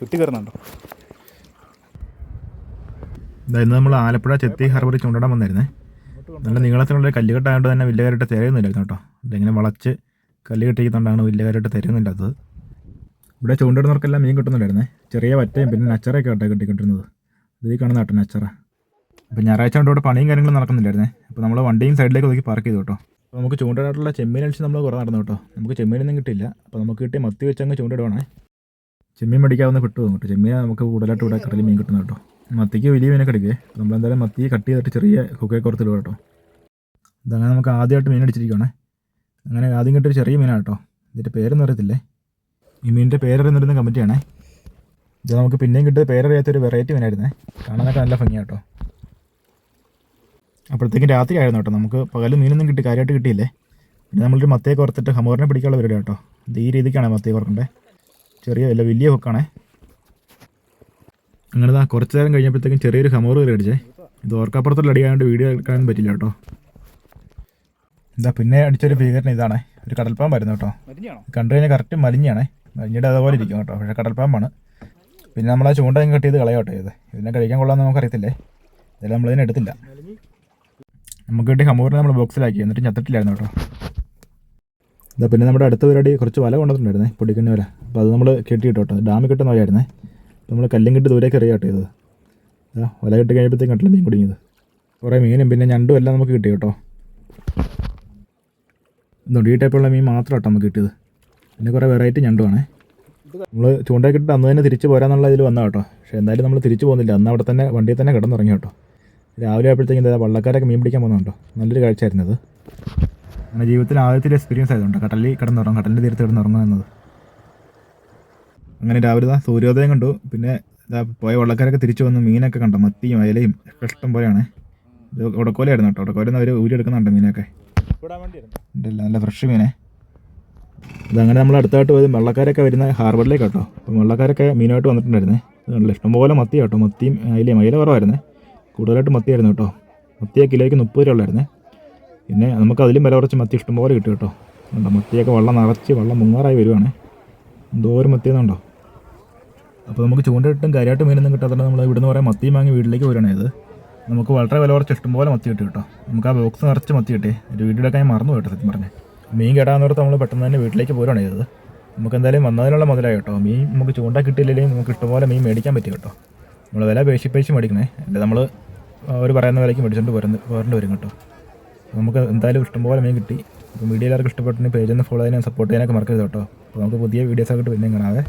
ചുറ്റി കയറുന്നുണ്ടോ ഇന്ന് നമ്മൾ ആലപ്പുഴ ചെത്തി ഹാർബറിൽ ചൂണ്ടിടാൻ വന്നായിരുന്നേ നല്ല നീളത്തിലുള്ള ഒരു കല്ലുകെട്ടായതുകൊണ്ട് തന്നെ വലിയ കാര്യമായിട്ട് തിരയുന്നില്ലായിരുന്നു കേട്ടോ. ഇതെങ്ങനെ വളച്ച് കല്ല് കെട്ടിക്കുന്നതുകൊണ്ടാണ് വലിയ കാര്യമായിട്ട് തിരയുന്നില്ലാത്തത്. ഇവിടെ ചൂണ്ടിടുന്നവർക്കെല്ലാം മീൻ കിട്ടുന്നുണ്ടായിരുന്നേ. ചെറിയ വറ്റയും പിന്നെ നച്ചറയൊക്കെ കേട്ടോ കിട്ടിക്കൊണ്ടിരുന്നത്. ഇതിൽ കാണുന്ന കേട്ടോ നച്ചറ. അപ്പോൾ ഞായറാഴ്ച കൊണ്ട് ഇവിടെ പണിയും കാര്യങ്ങളും നടക്കുന്നില്ലായിരുന്നേ. അപ്പോൾ നമ്മൾ വണ്ടിയും സൈഡിലേക്ക് ഒതുക്കി പാർക്ക് ചെയ്തു കേട്ടോ. അപ്പോൾ നമുക്ക് ചൂണ്ടിടാനുള്ള ചെമ്മീൻ അടിച്ച് നമ്മൾ കുറേ നടന്നു കേട്ടോ. നമുക്ക് ചെമ്മീനൊന്നും കിട്ടില്ല അപ്പോൾ നമുക്ക് കിട്ടിയ മത്തി വെച്ചങ്ങ് ചൂണ്ടിടുവാണേ ചെമ്മീൻ മേടിക്കാവുന്ന കിട്ടുമോ? കേട്ടോ ചെമ്മീനെ നമുക്ക് കൂടുതലായിട്ട് ഇവിടെ കടലിൽ മീൻ കിട്ടുന്നത് കേട്ടോ. മത്തിക്ക് വലിയ മീനൊക്കെ എടുക്കേ. നമ്മളെന്തായാലും മത്തി കട്ട് ചെയ്തിട്ട് ചെറിയ കുക്കയെ കുറത്തിടുക കേട്ടോ. ഇതങ്ങനെ നമുക്ക് ആദ്യമായിട്ട് മീൻ അടിച്ചിരിക്കുകയാണേ അങ്ങനെ ആദ്യം കിട്ടിയൊരു ചെറിയ മീനാണ് കേട്ടോ. ഇതിന്റെ പേരൊന്നും അറിയത്തില്ലേ? ഈ മീനിന്റെ പേരറിയുന്നൊരു കമ്മിറ്റിയാണേ. ഇത് നമുക്ക് പിന്നെയും കിട്ടിയ പേരറിയാത്തൊരു വെറൈറ്റി മീനായിരുന്നേ. കാണാനൊക്കെ നല്ല ഭംഗിയാണ് കേട്ടോ. അപ്പോഴത്തേക്കും രാത്രി ആയിരുന്നു കേട്ടോ. നമുക്ക് പകലും മീനൊന്നും കിട്ടി കാര്യമായിട്ട് കിട്ടിയില്ലേ? പിന്നെ നമ്മളൊരു മത്തയെ കുറത്തിട്ട് ഹമോറിനെ പിടിക്കാനുള്ള പരിപാടി കേട്ടോ. ഇത് ഈ രീതിക്കാണ് മത്തയെ കുറക്കണ്ടേ? ചെറിയ അല്ല വലിയ ഹുക്കാണേ അങ്ങനെ കുറച്ച് നേരം കഴിഞ്ഞപ്പോഴത്തേക്കും ചെറിയൊരു ഹമോറ് കയറി അടിച്ചേ. ഇത് ഓർക്കാപ്പുറത്തുള്ള അടിയായതുകൊണ്ട് വീഡിയോ എടുക്കാൻ പറ്റില്ല കേട്ടോ. എന്താ പിന്നെ അടിച്ചൊരു ഭീകരൻ ഇതാണേ. ഒരു കടൽപ്പാമ്പായിരുന്നു കേട്ടോ. മരിഞ്ഞാണോ? കണ്ടു കഴിഞ്ഞാൽ കറക്റ്റ് മലിഞ്ഞാണേ. മലിഞ്ഞിട്ട് അതുപോലെ ഇരിക്കും കേട്ടോ. പക്ഷേ കടൽപ്പാമ്പാണ്. പിന്നെ നമ്മൾ ആ ചൂണ്ട കട്ട് ചെയ്ത് കളയോട്ടോ ഇത്. ഇതിനെ കഴിക്കാൻ കൊള്ളാമെന്ന് നമുക്കറിയത്തില്ലേ? ഇതെല്ലാം നമ്മളിതിനെ എടുത്തില്ല. നമുക്ക് കിട്ടിയ ഹമൂറിനെ നമ്മൾ ബോക്സിലാക്കി എന്നിട്ട് ചത്തിട്ടില്ലായിരുന്നു കേട്ടോ. ഇതാ പിന്നെ നമ്മുടെ അടുത്ത പരിപാടി കുറച്ച് വല കൊണ്ടുവന്നിട്ടുണ്ടായിരുന്നേ പൊടിക്കുന്ന വല. അപ്പോൾ അത് നമ്മൾ കെട്ടി കേട്ടോ ഡാമിൽ കിട്ടുന്ന വലയായിരുന്നേ. നമ്മൾ കല്ലും കെട്ടി ദൂരേക്ക് എറിയാ കേട്ടോ ഇതാ വല കെട്ടി കഴിയുമ്പോഴത്തേക്കും കണ്ടില്ല മീൻ കുടുങ്ങിയത്. കുറേ മീനും പിന്നെ ഞണ്ടും എല്ലാം നമുക്ക് കിട്ടി കേട്ടോ. എന്തുകൊണ്ട് ഈ ടൈപ്പുള്ള മീൻ മാത്രം കേട്ടോ നമുക്ക് കിട്ടിയത്. പിന്നെ കുറേ വെറൈറ്റി ഞണ്ടുവാണേ നമ്മൾ ചൂണ്ടയൊക്കെ ഇട്ട് അന്ന് തന്നെ തിരിച്ച് പോരാന്നുള്ള ഇതിൽ വന്ന കേട്ടോ പക്ഷേ എന്തായാലും നമ്മൾ തിരിച്ച് പോകുന്നില്ല. അന്ന് അവിടെ തന്നെ വണ്ടിയിൽ തന്നെ കിടന്നുറങ്ങി കേട്ടോ രാവിലെ ആയപ്പോഴത്തേക്കും വള്ളക്കാരൊക്കെ മീൻ പിടിക്കാൻ പോകുന്നുണ്ടോ നല്ലൊരു കാഴ്ചയായിരുന്നു അങ്ങനെ ജീവിതത്തിൽ ആദ്യത്തെ എക്സ്പീരിയൻസ് ആയതുകൊണ്ട് കടലിൽ കിടന്നുറങ്ങും കടലിന്റെ തീരത്ത് കിടന്നുറങ്ങുക എന്നത്. അങ്ങനെ രാവിലെ സൂര്യോദയം കണ്ടു. പിന്നെ പോയ വള്ളക്കാരൊക്കെ തിരിച്ചു വന്ന് മീനൊക്കെ കണ്ടു. മത്തിയും അയലയും ഒക്കെ ഇഷ്ടം പോലെയാണ്. ഇത് ഉടക്കോലായിരുന്നു കേട്ടോ. ഉടക്കോലെന്ന് അവർ ഊരിയെടുക്കുന്നുണ്ട് മീനൊക്കെ. ഉണ്ടല്ല നല്ല ഫ്രഷ് മീനെ. ഇതങ്ങനെ നമ്മൾ അടുത്തായിട്ട് പോയത് വെള്ളക്കാരൊക്കെ വരുന്ന ഹാർബറിലേക്ക് കേട്ടോ. അപ്പം വെള്ളക്കാരൊക്കെ മീനായിട്ട് വന്നിട്ടുണ്ടായിരുന്നേ. അതുകൊണ്ടല്ലോ ഇഷ്ടംപോലെ മത്തി കേട്ടോ. മത്തിയും അയിലയും അയില കുറവായിരുന്നേ. കൂടുതലായിട്ട് മത്തിയായിരുന്നു കേട്ടോ. മത്തിയ കിലോയ്ക്ക് മുപ്പത് രൂപ ഉള്ളായിരുന്നേ. പിന്നെ നമുക്ക് അതിലും വില കുറച്ച് മത്തി ഇഷ്ടംപോലെ കിട്ടും കേട്ടോ. കണ്ടോ മത്തിയൊക്കെ വെള്ളം നിറച്ച് വെള്ളം മുങ്ങാറായി വരുവാണേ. എന്തോരം മത്തിയെന്നുണ്ടോ അപ്പോൾ നമുക്ക് ചൂണ്ടയിട്ടും കാര്യമായിട്ട് മീനൊന്നും കിട്ടാത്തതുകൊണ്ട് നമ്മൾ ഇവിടുന്ന് പറയാൻ മത്തി വാങ്ങി വീട്ടിലേക്ക് വരികയാണ് നമുക്ക് വളരെ വില കുറച്ച് ഇഷ്ടംപോലെ മത്തി കിട്ടി കേട്ടോ. നമുക്ക് ആ ബോക്സ് നിറച്ച് മത്തി കിട്ടി. ഒരു വീട്ടിലൊക്കെ ഞാൻ മറന്നു കേട്ടോ സത്യം പറഞ്ഞേ. മീൻ കേടാന്നോർത്ത് നമ്മൾ പെട്ടെന്ന് തന്നെ വീട്ടിലേക്ക് പോരുവാണേ ചെയ്തത് നമുക്ക് എന്തായാലും വന്നതിനുള്ള മുതലായി കേട്ടോ. മീൻ നമുക്ക് ചൂണ്ട കിട്ടിയില്ലെങ്കിലും നമുക്ക് ഇഷ്ടംപോലെ മീൻ മേടിക്കാൻ പറ്റും കേട്ടോ. നമ്മൾ വില പേശി പേശി മേടിക്കണേ. അല്ല നമ്മൾ അവർ പറയുന്ന വിലയ്ക്ക് മേടിച്ചുകൊണ്ട് പോരേണ്ടി വരും കേട്ടോ. നമുക്ക് എന്തായാലും ഇഷ്ടംപോലെ മീൻ കിട്ടി. അപ്പോൾ വീഡിയോ എല്ലാവർക്കും ഇഷ്ടപ്പെട്ടിട്ടുണ്ടെങ്കിൽ പേജ് ഒന്ന് ഫോളോ ചെയ്യാനും സപ്പോർട്ട് ചെയ്യാനൊക്കെ മറക്കരുത് കേട്ടോ. അപ്പോൾ നമുക്ക് പുതിയ വീഡിയോസ് ആയിട്ട് പിന്നെ കാണാവേ.